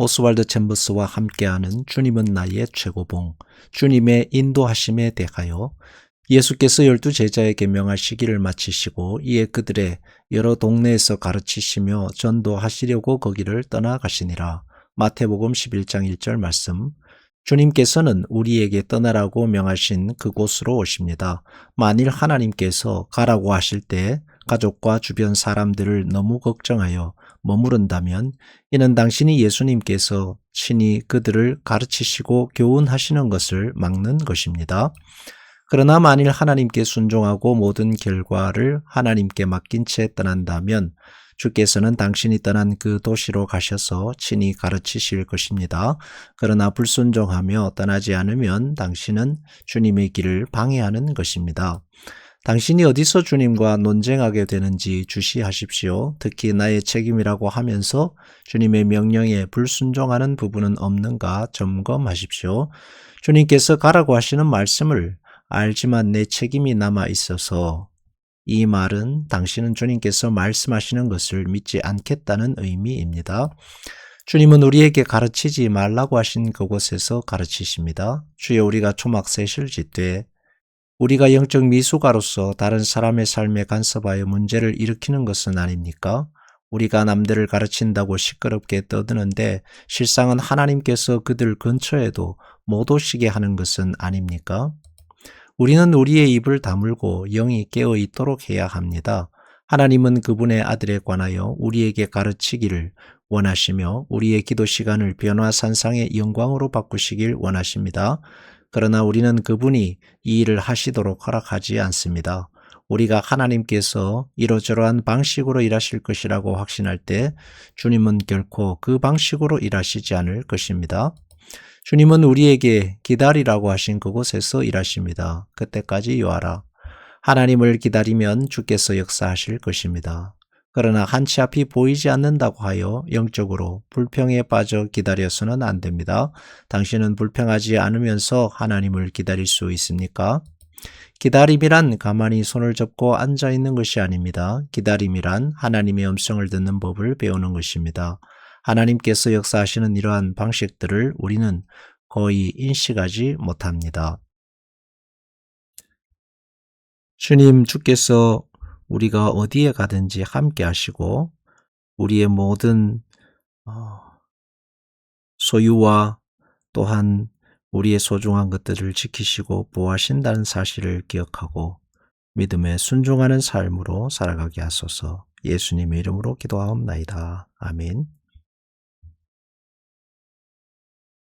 오스왈드 챔버스와 함께하는 주님은 나의 최고봉, 주님의 인도하심에 대하여 예수께서 열두 제자에게 명하시기를 마치시고 이에 그들의 여러 동네에서 가르치시며 전도하시려고 거기를 떠나가시니라. 마태복음 11장 1절 말씀. 주님께서는 우리에게 떠나라고 명하신 그곳으로 오십니다. 만일 하나님께서 가라고 하실 때 가족과 주변 사람들을 너무 걱정하여 머무른다면 이는 당신이 예수님께서 친히 그들을 가르치시고 교훈하시는 것을 막는 것입니다. 그러나 만일 하나님께 순종하고 모든 결과를 하나님께 맡긴 채 떠난다면 주께서는 당신이 떠난 그 도시로 가셔서 친히 가르치실 것입니다. 그러나 불순종하며 떠나지 않으면 당신은 주님의 길을 방해하는 것입니다. 당신이 어디서 주님과 논쟁하게 되는지 주시하십시오. 특히 나의 책임이라고 하면서 주님의 명령에 불순종하는 부분은 없는가 점검하십시오. 주님께서 가라고 하시는 말씀을 알지만 내 책임이 남아 있어서 이 말은 당신은 주님께서 말씀하시는 것을 믿지 않겠다는 의미입니다. 주님은 우리에게 가르치지 말라고 하신 그곳에서 가르치십니다. 주여 우리가 초막 셋을 짓되 우리가 영적 미숙아로서 다른 사람의 삶에 간섭하여 문제를 일으키는 것은 아닙니까? 우리가 남들을 가르친다고 시끄럽게 떠드는데 실상은 하나님께서 그들 근처에도 못 오시게 하는 것은 아닙니까? 우리는 우리의 입을 다물고 영이 깨어 있도록 해야 합니다. 하나님은 그분의 아들에 관하여 우리에게 가르치기를 원하시며 우리의 기도 시간을 변화산상의 영광으로 바꾸시길 원하십니다. 그러나 우리는 그분이 이 일을 하시도록 허락하지 않습니다. 우리가 하나님께서 이러저러한 방식으로 일하실 것이라고 확신할 때 주님은 결코 그 방식으로 일하시지 않을 것입니다. 주님은 우리에게 기다리라고 하신 그곳에서 일하십니다. 그때까지 요하라. 하나님을 기다리면 주께서 역사하실 것입니다. 그러나 한치 앞이 보이지 않는다고 하여 영적으로 불평에 빠져 기다려서는 안 됩니다. 당신은 불평하지 않으면서 하나님을 기다릴 수 있습니까? 기다림이란 가만히 손을 접고 앉아 있는 것이 아닙니다. 기다림이란 하나님의 음성을 듣는 법을 배우는 것입니다. 하나님께서 역사하시는 이러한 방식들을 우리는 거의 인식하지 못합니다. 주님 주께서 우리가 어디에 가든지 함께 하시고 우리의 모든 어, 소유와 또한 우리의 소중한 것들을 지키시고 보호하신다는 사실을 기억하고 믿음에 순종하는 삶으로 살아가게 하소서 예수님의 이름으로 기도하옵나이다. 아멘.